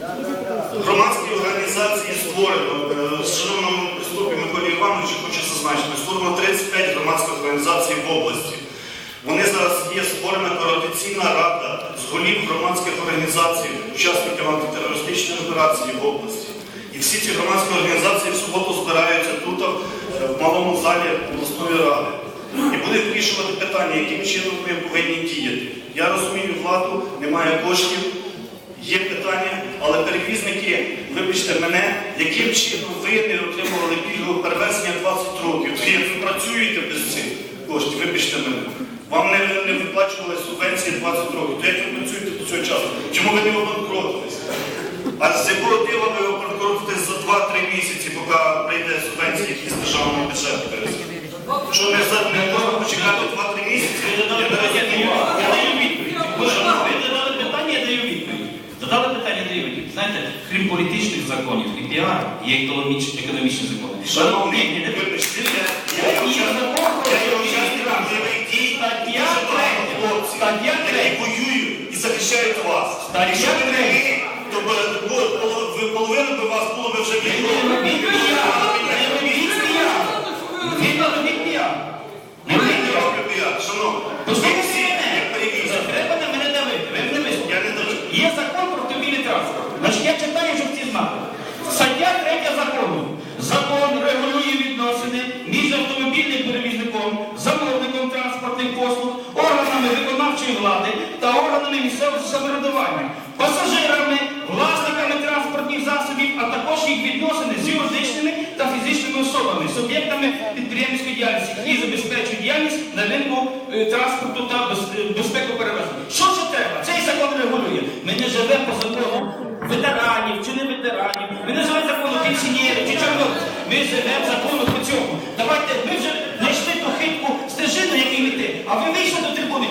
Громадські організації створено. Е, Шановному приступі Миколі Івановичу хочу зазначити, створено 35 громадських організацій в області. Вони зараз є створена координаційна рада з голів громадських організацій, учасників антитерористичної операції в області. І всі ці громадські організації в суботу збираються тут, е, в малому залі обласної ради. І будуть вирішувати питання, яким чином ми повинні діяти. Я розумію владу, немає коштів. Є питання, але перевізники, вибачте мене, яким чином ви не отримували пільгове перевезення 20 років? Ви як ви працюєте без цих коштів, вибачте мене. Вам не, не виплачували субвенції 20 років. То як ви працюєте до цього часу? Чому ви не обанкротились? А з якого дива ви обанкротитесь за 2-3 місяці, поки прийде субвенція, які з державного бюджету? Що не, не можна почекати 2-3 місяці? Я даю відповідь. Ви задали питання, я даю відповідь. Задали питання. Знаєте, крім політичних законів і піар, є економічні, закони. Шановний, Ні, ні, ні, вибачте, я, дій, Стаття дуже багато третя. хлопців, Стаття які третя. воюють і захищають вас. Якщо б не ви, то б, бу- поло- ви половину би вас було вже Він війно. виконавчої влади та органами місцевого самоврядування, пасажирами, власниками транспортних засобів, а також їх відносини з юридичними та фізичними особами, суб'єктами підприємської діяльності, які забезпечують діяльність на ринку е, транспорту та е, безпеку перевезення. Що це треба? Цей закон регулює. Ми не живемо по закону ветеранів чи не ветеранів. Ми не живемо закону пенсіонерів чи чорнобильців. Ми живемо закону по цьому. Давайте ми вже знайшли ту хитку стежину, який йти, а ви вийшли до трибуни.